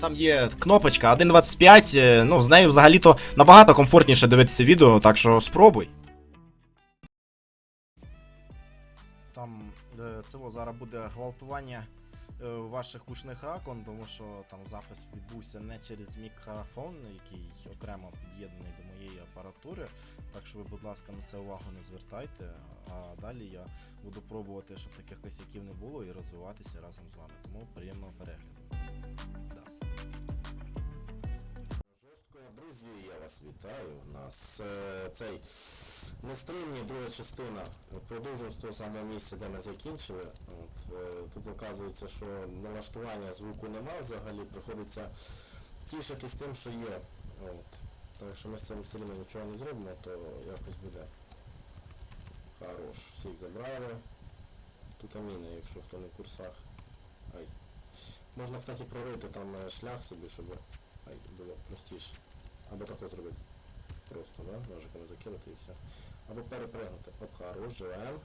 Там є кнопочка 1.25, е, ну з нею взагалі-то набагато комфортніше дивитися відео, так що спробуй. Там е, це зараз буде гвалтування е, ваших ушних ракон, тому що там запис відбувся не через мікрофон, який окремо під'єднаний до моєї апаратури. Так що ви, будь ласка, на це увагу не звертайте. А далі я буду пробувати, щоб таких косяків не було, і розвиватися разом з вами. Тому приємного перегляду. Да. Друзі, я вас вітаю. У нас е, цей нестримні друга частина. Продовжуємо з того самого місця, де ми закінчили. От, е, тут оказується, що налаштування звуку нема взагалі, приходиться тішитись тим, що є. От. Так що ми з цим все рівно нічого не зробимо, то якось буде. Хорош. Всіх забрали. Тут аміни, якщо хто не курсах. Ай. Можна, кстати, прорити там е, шлях собі, щоб було простіше. Або так от зробити. Просто, да? Ножиками закинути і все. Або хорош, живем.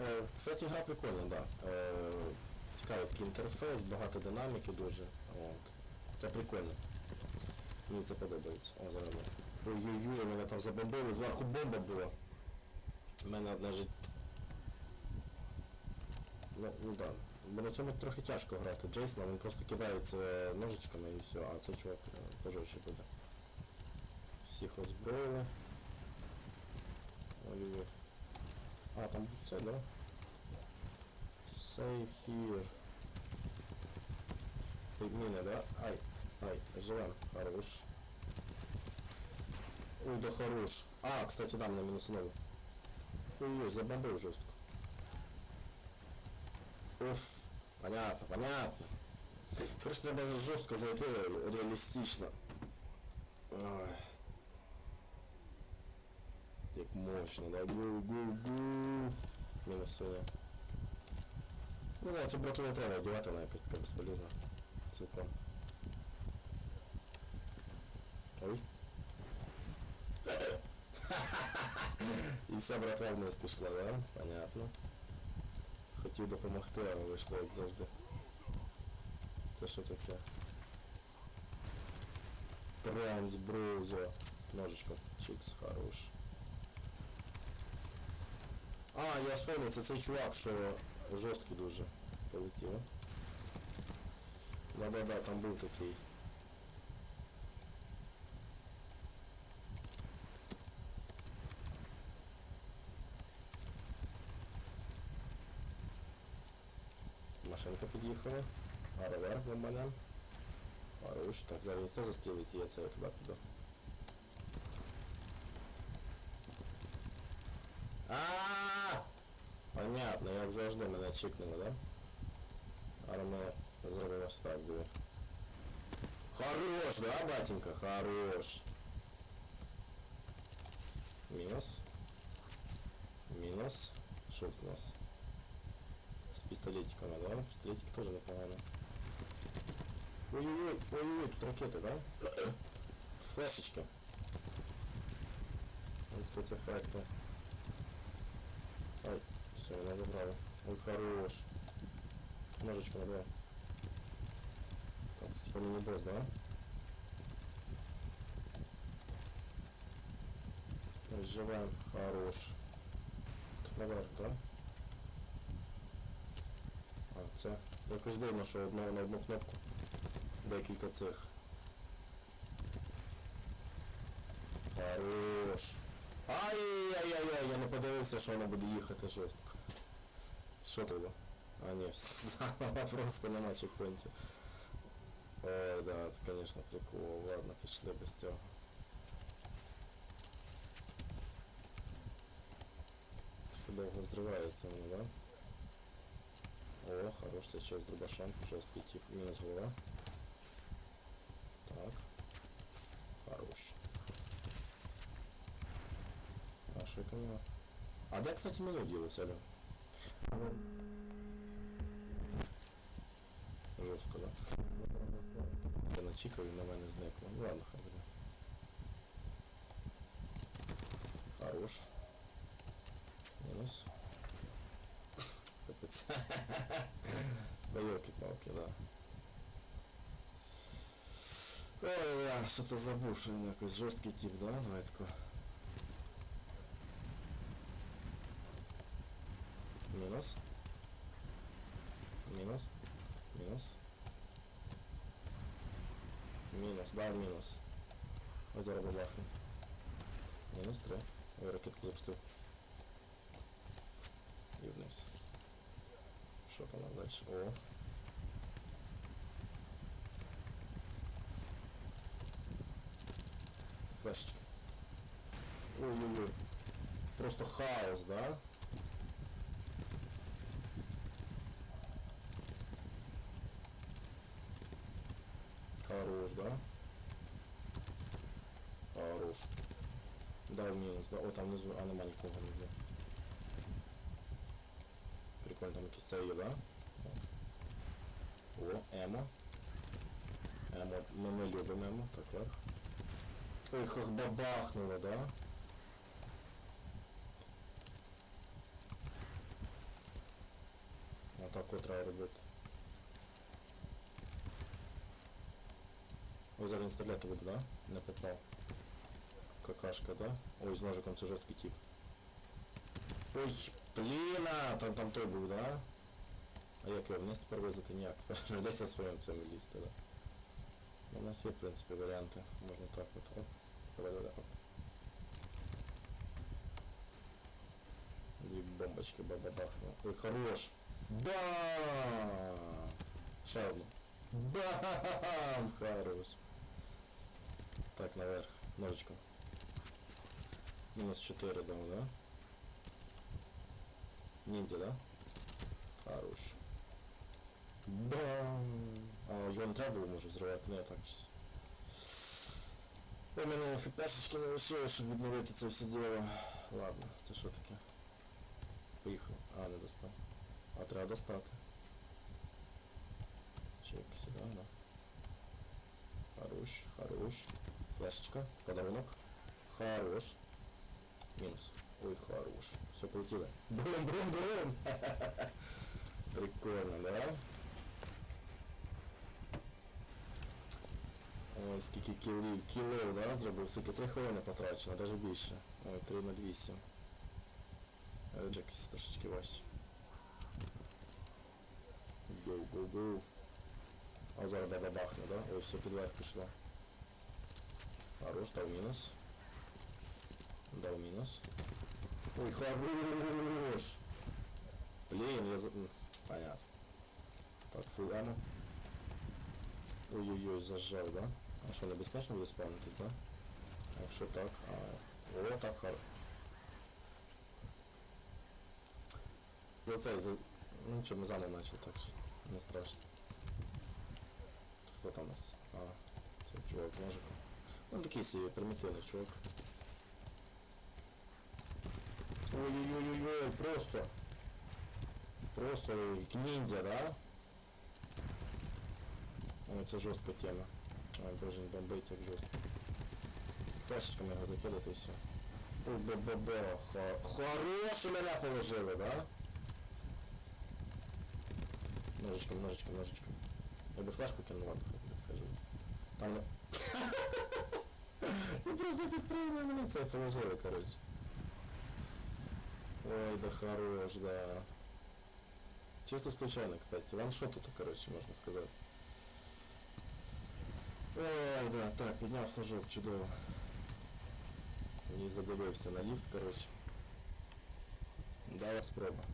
Е, кстати, гра прикольна, да. Е, цікавий такий інтерфейс, багато динаміки дуже. От. Це прикольно. Мені це подобається. О, зараз. Ой-ой-ой, мене там забомбили, зверху бомба була. У мене одне життя. Ну, ну да. Бо на цьому трохи тяжко грати. Джейсона, він просто кидається ножичками і все, а цей чувак е, пожорстче буде. Всіх озброїли. Ой-ой-ой. А, там це, да? Save here. Міни, да? Ай, ай, живем. Хорош. Ой, да хорош. А, кстати, да, мене мінуснули. Ой-ой, забомбив жорстко. Уф, понятно, понятно. Короче, треба жорстко зайти реалістично. Ой. Як мощно, да? Гу-гу-гу. Мінус своє. Не знаю, цю брату не треба одягати, вона якась така безполезна. Цілком. Ой. І вся братва вниз пішла, да? Понятно. Хотів допомогти, але вийшло як завжди. Це що таке? Трансбрузо. Ножичком. Чикс, хорош. А, я вспомнив, це цей чувак, що жорсткий дуже полетів. Да-да-да, там був такий. Машинка під'їхала. Аровер бомбанем. Хорош. Так, зараз ніхто застрілить, і я це я туди піду. А! Понятно, як завжди мене чекнули, да? Зараз ми зробимо ось так, диви. Хорош, да, батенька? Хорош. Мінус. Мінус. Що тут у нас? Пистолетиками, да? Пистолетики тоже непогано. Ой-ой-ой, ой-ой, тут ракеты, да? Флешечка. Спецэффекты. Ай, все, меня забрали. Ой, хорош. Ножичка на два. Так, типа мини-босс, да? Разживаем. Хорош. Наверх, да? Це якось дивно, що одного на одну кнопку декілька цих. Хорош. Ай-яй-яй-яй, я не подивився, що воно буде їхати жорстко. Що туди? А ні, просто нема чекпоінтів. Ой, да, це, конечно, прикол. Ладно, пішли без цього. Довго взривається воно, да? О, хорош, це ще з дробашом, жорсткий тип, мінус голова. Так. Хорош. А що яка вона? А де, кстати, меню ділось, алло? Жорстко, да? Я начікав і на мене зникло. Ну ладно, хай буде. Хорош. Мінус. Капець. Да елки-палки, да. Ой, я що-то забув, що він якийсь жорсткий тип, да? Давай тако. Мінус. Мінус. Мінус. Мінус, дав мінус. Ось зараз бабахне. Мінус 3. Ой, ракетку запустив. Що там далі? О. Флешечки. Ой-ой-ой. Просто хаос, да? Хорош, да? Хорош. Дав мінус, да? О, там внизу, а нема нікого внизу. Прикольно, да? О, Емо. Емо, ми, ми любимо Емо, так, вверх. Ой, как бабахнуло, да? Отак от треба робити. Ой, зараз він стріляти буде, да? Не попав. Какашка, да? Ой, з ножиком це жорсткий тип. Ой, бліна! Там там той був, да? А як його вниз тепер визвати? Ніяк. Тепер десь своїм цим лізти, да? Ну, У нас є, в принципі, варіанти. Можна так от. Оп. Давай, давай, оп. Дві бомбочки бабабахнули. Ой, хорош! Да! Ще одну. Бам! Хорош. Так, наверх. Ножичком. Мінус 4 дав, да? Ниндзя, да? Хорош. Бам! А, його не треба було, може, взривати, не, так щось. У мене хпшечки не лишилось, щоб відновити це все діло. Ладно, це що таке? Поїхали. А, не достав. А треба достати. Чек сюди, да. Хорош, хорош. Флешечка, подарунок. Хорош. Мінус. Ой, хорош. Все, полетіли. Бум, бум, бум. Прикольно, да? Ой, скільки кілів, кілів, да, зробив, скільки 3 хвилини потрачено, навіть більше. Ой, 3.08. Е, Джекс трошечки важче. Гоу, гоу, гоу. А зараз баба бахне, да? Ой, все підверх пішло. Хорош, дав мінус. Дав мінус. Ой, хорош! Блін, я за... Понятно. Так, фул. Ой-ой-ой, зажав, да? А що, не безпечно буде спавнитись, да? А Якщо так, а... О, так хар... За цей, за... Ну нічого, ми заново начали, так що не страшно. Хто там у нас? А, це чувак з ножиком. Ну такий собі примітивний чувак. Ой-ой-ой-ой, просто. Просто ниндзя, да? Ой, це жорстка тема. Ой, боже, не бомбить як жорстко. Флешечками його закидати і все. Ой, бо-бо-бо. Хо... Хороше мене положили, да? Ножичком, ножичком, ножичком. Я би флешку кинув, ладно, хай. Там. Ви просто підприємно мені це положили, короче. Ой, да хорош, да. Чисто случайно, кстати. Ваншот это, короче, можно сказать. Ой, да, так, підняв флажок, чудово. Не задивився на ліфт, короче. Дала спроба.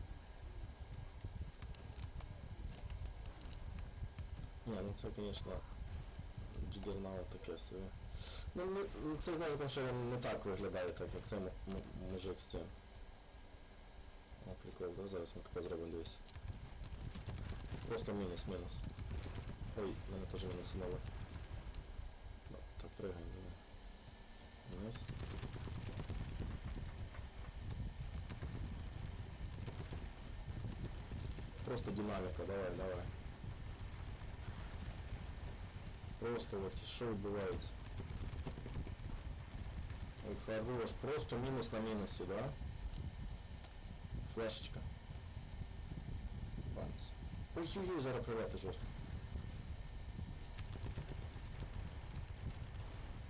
Не, ну це, конечно, джигернаут таке собі. Ну, ну, це, знаєте, що не так виглядає, так як це мужик з цим. О, прикол, да? Зараз ми таке зробимо дивись. Просто мінус, мінус. Ой, мене теж мінусувало. Ну, так пригаємо, давай. Мінус. Просто динаміка, давай, давай. Просто от що відбувається. Ой, хорош, просто мінус на мінусі, да? Флешечка. Бамс. Ой-ой-ой, зараз прилети жорстко.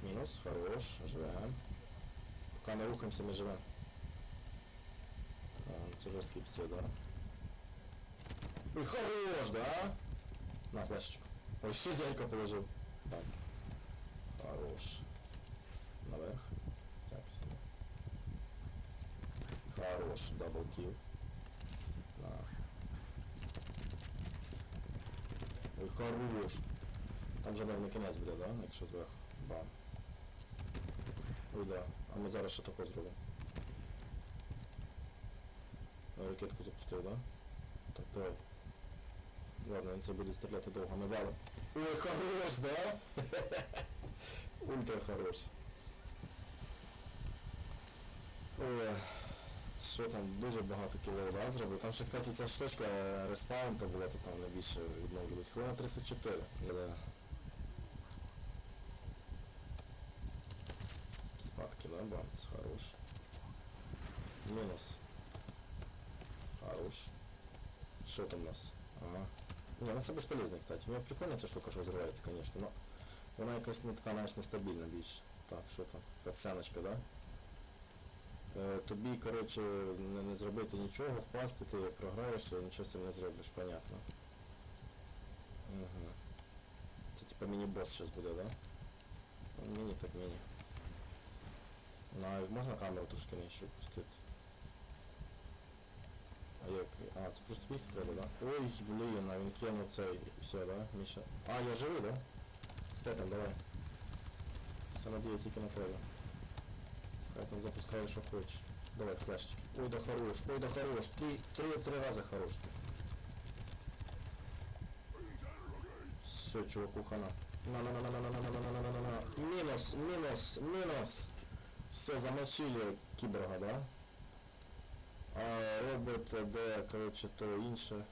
Мінус, хорош, живем. Поки не рухаємося, ми живемо. А, це жорсткий пси, да? Ой, хорош, да? На, флешечку. Ой, ще дядька положив. Так. Хорош. Хорош, даблкіл. На. Ой, хорош. Там же не кінець буде, да? Якщо зверху. Бам. Ой, да. А ми зараз ще тако зробимо. Ракетку запустив, да? Так, давай. Ладно, він це буде стріляти довго, ми валим. Ой, хорош, да? Ультра хорош. Ой, що там, дуже багато кілів, да, зробив. Там ще, кстати, ця штучка е, респаун то була, то там найбільше відновлювалась. Хвилина 34. Да. Спадки, да, бамц, хорош. Мінус. Хорош. Що там у нас? Ага. Не, ну це безполезно, кстати. Мені прикольно ця штука, що взривається, конечно, но вона якась не така, знаєш, нестабільна більш. Так, що там? Катсценочка, да? Е, тобі, коротше, не, зробити нічого, впасти, ти програєшся, нічого з цим не зробиш, понятно. Угу. Це типа міні-босс зараз буде, да? Ну, міні так міні. На, можна камеру трошки нижче опустити? А як? А, це просто бігти треба, да? Ой, блін, а він кинув цей. і Все, да? Міша. А, я живий, да? Степан, давай. Все надію тільки на тебе. Хай там запускає, що хочеш. Давай, флешечки. Ой, да хорош, ой, да хорош. Три, три, три рази хорош. Все, чуваку, хана. на на на на на на на на на на на на на Минус, минус, минус. Все, замочили кіборга, да? А робот, де, коротше, то інше.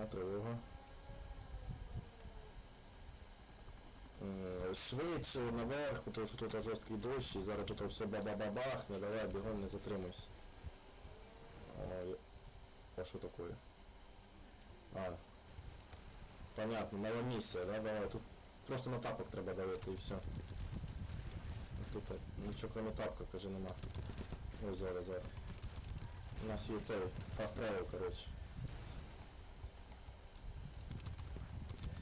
О, тривога. Швидше наверх, тому що тут жорсткий дощ і зараз тут все баба-бабахне, давай бігом не затримуйся. Ой, а що таке? А. Понятно, нова місія, да, давай, тут просто на тапок треба давити і все. Тут нічого крім тапка, каже, нема. Ой, зараз, зараз. У нас є цей fast travel, коротше.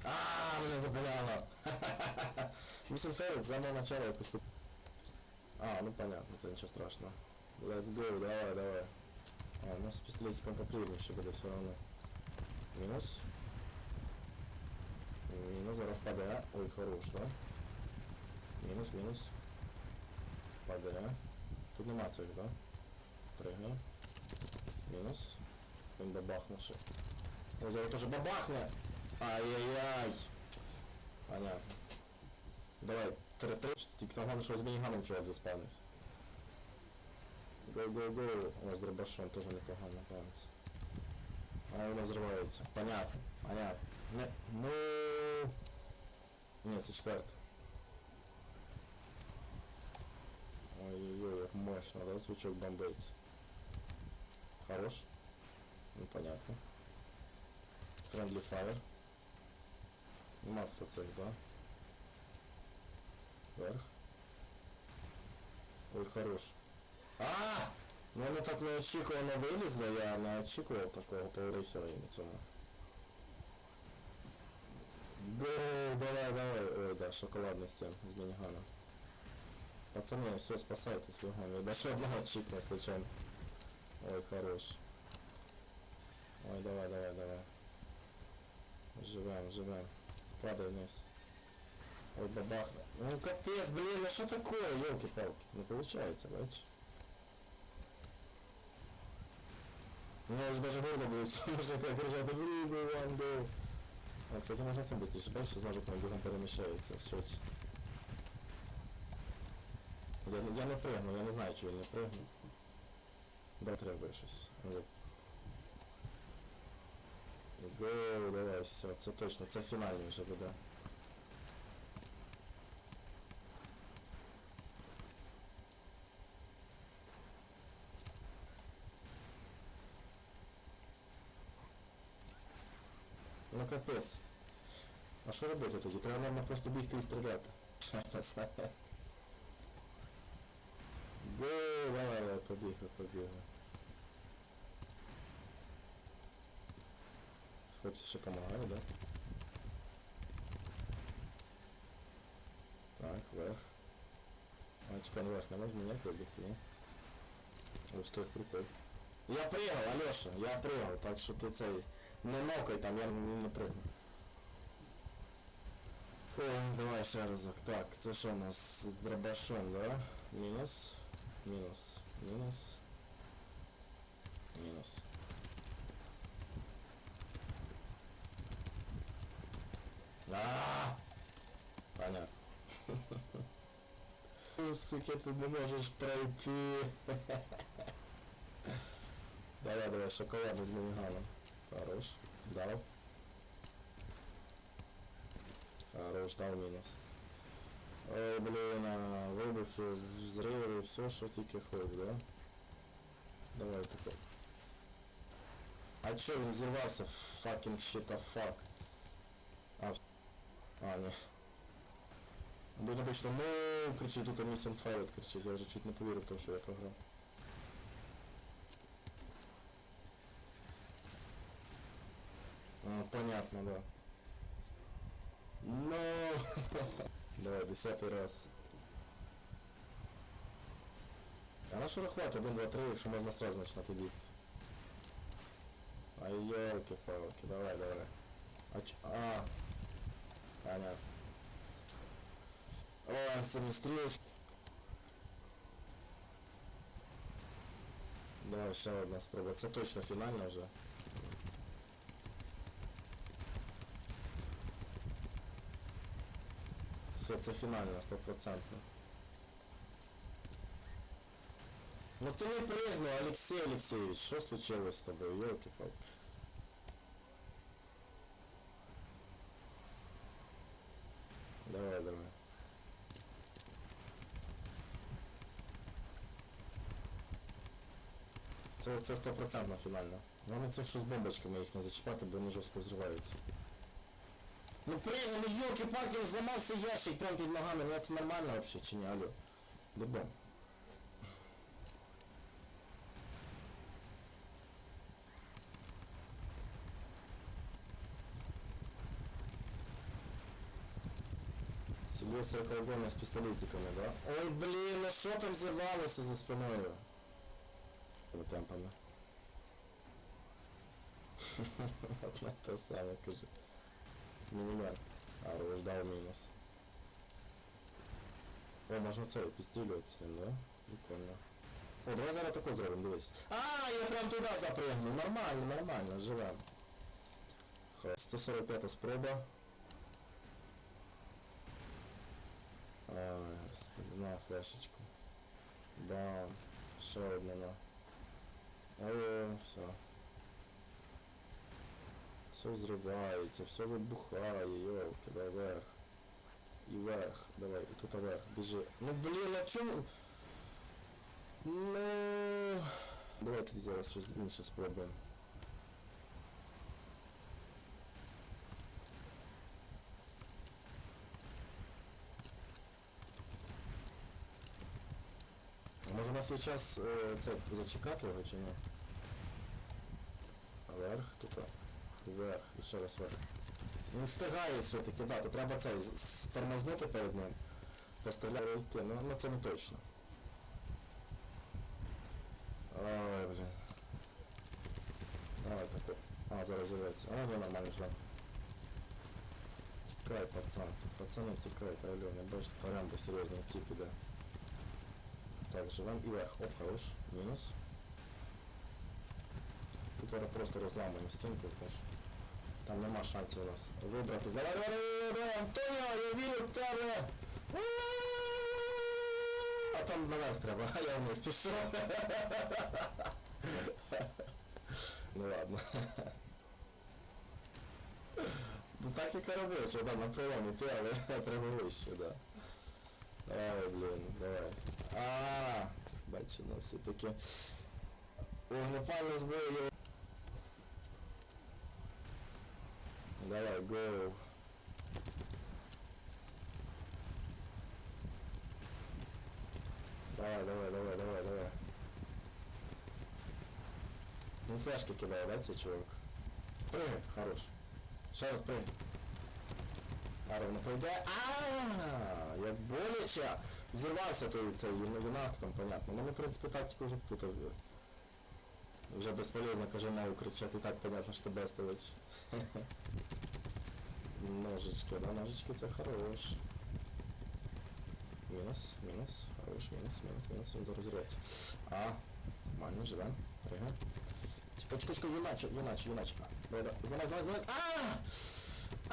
А, мене заболяло. Місін Феррит з самого начала якось тут. А, ну понятно, це нічого страшного. Let's go, давай, давай. А, ну з пістолетиком попривніше буде все равно. Мінус. Мінус, зараз паде. Ой, хорош, да? Мінус, мінус. Паде. Тут нема цих, да? Пригай. Мінус. Він ще. Ой, зараз теж бабахне! Ай-яй-яй! Понятно. Давай, три-три, тільки там головне, що з чувак заспавнився. Го-го-го. О, з дробашом теж непогано, панець. А воно взривається. Понятно, понятно. Не, ну... Ні, це. Ой-ой-ой, як мощно, да, звучок бомбить. Хорош. Ну, понятно. Friendly fire. Тут цих, да? Вверх. Ой, хорош. А! Ну воно так неочікувано вилізло, я не очікував такого, поварився і на цьому. Го, давай, давай. Ой, да, шоколадний сцен з мінігана. Пацаны, все, спасайтесь, бегом. Я даже одного чикнул случайно. Ой, хорош. Ой, давай, давай, давай. Живем, живем. Падай вниз. Ой, бабахна. Ну капец, блин, ну что такое, елки-палки? Не получается, бачишь? У уже даже горло будет, уже держать. Блин, one go. А, кстати, можно всем быстрее, бачишь, как он бегом перемещается. Счетчик. Я, я не пригну, я не знаю, чи він не пригну. Да, треба щось. Гоу, давай, все, це точно, це фінальний вже буде. Ну капець. А що робити тоді? Треба, мабуть, просто бігти і стріляти. Давай, давай, побігли, побігли. Хлопці ще допомагають, да? Так, вверх. А, чекай, наверх не можна ніяк вибігти, ні? Ось той прикол. Я пригав, Алёша, я пригав, так що ти цей не нокай там, я не, не пригну. Ой, давай ще разок. Так, це що у нас з дробашом, да? Мінус. Мінус. Мінус. Мінус. А! Понятно. Сука, ти не можеш пройти. Давай, давай, шоколадный с миниганом. Хорош. Дал. Хорош, дал минус. Ой, блин, а вибухи, взриви, все, що тільки хоч, да? Давай такой. А чё, він взорвался? Shit a fuck. А, а, не. Блин, обычно, ну, кричить, тут Missing Fire кричить, я вже чуть не повірив в те, що я програв. А, понятно, да. Ну, давай, десятий раз. А на що рахувати? 1, 2, 3, якщо можна сразу починати бігти. Ай, ёлки-палки, давай, давай. А, ч... а, понятно. Ой, самі стрілочки. Давай, ще одна спроба. Це точно фінальна вже. Все, це фінальна, стопроцентно. Ну ти не пригнув, Олексій Олексійович, що случилось з тобою, йолки-палки? Давай, давай. Це, це стопроцентно фінально. Головне це що з бомбочками їх не зачіпати, бо вони жорстко взриваються. Ну прыгай, ну елки-палки, зламався ящик прямо під ногами, ну це нормально вообще, чи не, алло? Дебом. Сильвестр Колдона з пістолетиками, да? Ой, блін, ну що там зірвалося за спиною? Тими темпами. Одна те саме, кажу. Мінімет. А, Рож дав мінус. О, можна це підстрілювати з ним, да? Прикольно. О, давай зараз таку зробимо, дивись. А, я прям туди запригну. Нормально, нормально, живем. 145 спроба. Ой, господи, на флешечку. Бам. Ще одна на. О, все. Все взривається, все вибухає, йовки, дай вверх. І вверх, давай, і тут вверх, біжи. Ну блін, а чому? Ну. Давайте зараз щось інше спробуємо. Нас є час е, це зачекати чи ні? Вверх, тут вверх, і ще раз вверх. Він встигає все-таки, да, то треба з- тормознути перед ним. Постріляти йти, ну, ну це не точно. Ой, блін. Давай так. А, зараз зірветься. А, ні, нормально ждем. Тікай, пацан. Пацани тікайте, алло, не бачите, до серйозний тип іде. Так, живем і вверх. Оп, хорош. Мінус. Тут зараз просто розламуємо стінку, теж. Там нема шансів у нас вибрати. Давай, давай, давай, давай, Антоніо, я вірю в тебе! А там наверх треба, а я вниз пішов. Ну ладно. Ну тактика робоча, да, на пролом іти, але треба вище, да. Ай, блін, давай. А, бачу, ну все-таки вогнепальна зброя. Давай, go. Давай, давай, давай, давай, давай. Ну флешки кидає, да, цей чувак? Прыгай, хорош. Ще раз прыгай. А ровно пройде. А, як боляче. Взірвався той цей юна- юнак там, понятно. Ну, в принципі, тактику вже тут вже. Вже безполезно каже нею кричати, так понятно, що тебе ставить. Ножички, да, ножички це хорош. Мінус, мінус, хорош, мінус, мінус, мінус, він зараз. А, нормально, живем, пригай. Чекай, чекай, юначе, юначе, юначе. Давай, давай, зламай, зламай, зламай.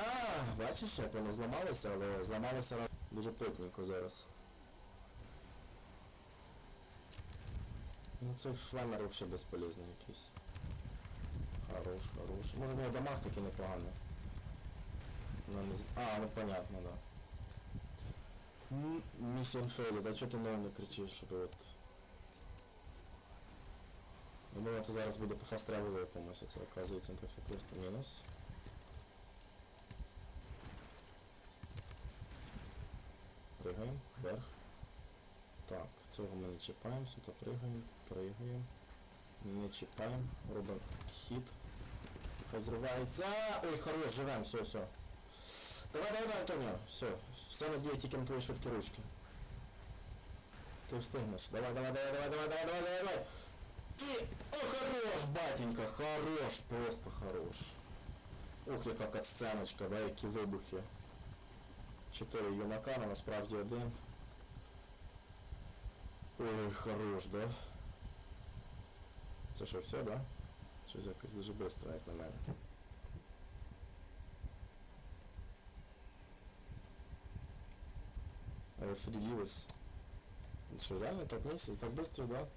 А! А, бачиш, як вони зламалися, але зламалися дуже плотненько зараз. Ну цей фламер взагалі безполезний якийсь. Хорош, хорош. Може було дамаг такий непоганий. Ну, не А, ну понятно, да. М, Місіон фейлі, да чого ти не кричиш, щоб от... Я думаю, це зараз буде по фаст тревелу якомусь, а це оказується так все просто. Мінус. Пригаємо, вверх. Так, цього ми не чіпаємо, сюди пригаємо, пригаємо. Не чіпаємо, робимо хід. Хай зривається. Ой, хорош, живем, все, все. Давай, давай, давай, Антоніо, все. Все надія тільки на твої швидкі ручки. Ти встигнеш. Давай, давай, давай, давай, давай, давай, давай, давай, давай. І... О, хорош, батенька, хорош, просто хорош. Ух, яка катсценочка, да, які вибухи. Чотири юнака, але насправді один. Ой, хорош, да? Це що, все, да? Щось якось дуже швидко, як на мене. Фрі Лівес. Що, реально так місяць, так швидко, да?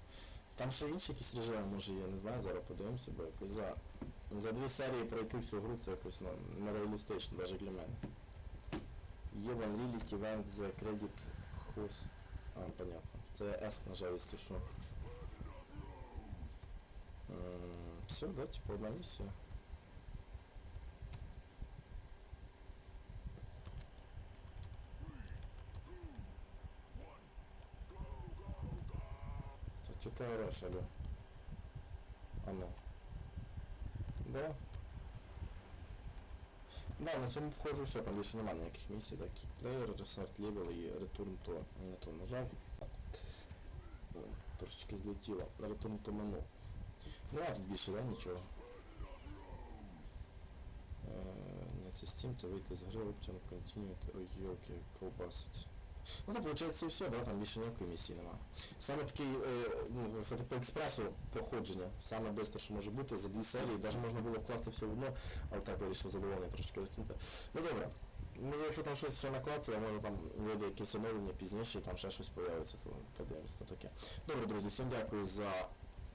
Там ще інші якісь режими, може є, не знаю, зараз подивимося, бо якось за, за дві серії пройти всю гру це якось ну, нереалістично, навіть для мене. Еван Ліліт Івент за кредит Хус. А, понятно. Це S нажав, якщо. Все, да, типа одна миссия. Что ты орешь, алё? А. Ну. Да, Да, на цьому похоже все, там більше немає ніяких місій, так, кіплеєр, ресерт левел і ретурн то не то нажав. Трошечки злетіло. Ретурн то мену. Нема тут більше, да, нічого. Е, Ні, це Steam, це вийти з гри, Option, Continue, ой, йоки, колбасить. Ну, так, виходить, і все, да, там більше ніякої місії нема. Саме такий, е, ну, це по експресу проходження, саме швидко, що може бути, за дві серії, навіть можна було вкласти все в одно, але так вирішив задоволений трошки розтягнути. Ну добре. Може, якщо там щось ще накладеться, може там вийде якесь оновлення пізніше, там ще щось появиться, то подивимось, то таке. Добре, друзі, всім дякую за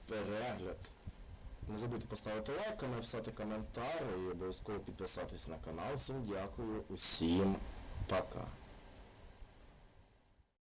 перегляд. Не забудьте поставити лайк, написати коментар і обов'язково підписатись на канал. Всім дякую, усім пока.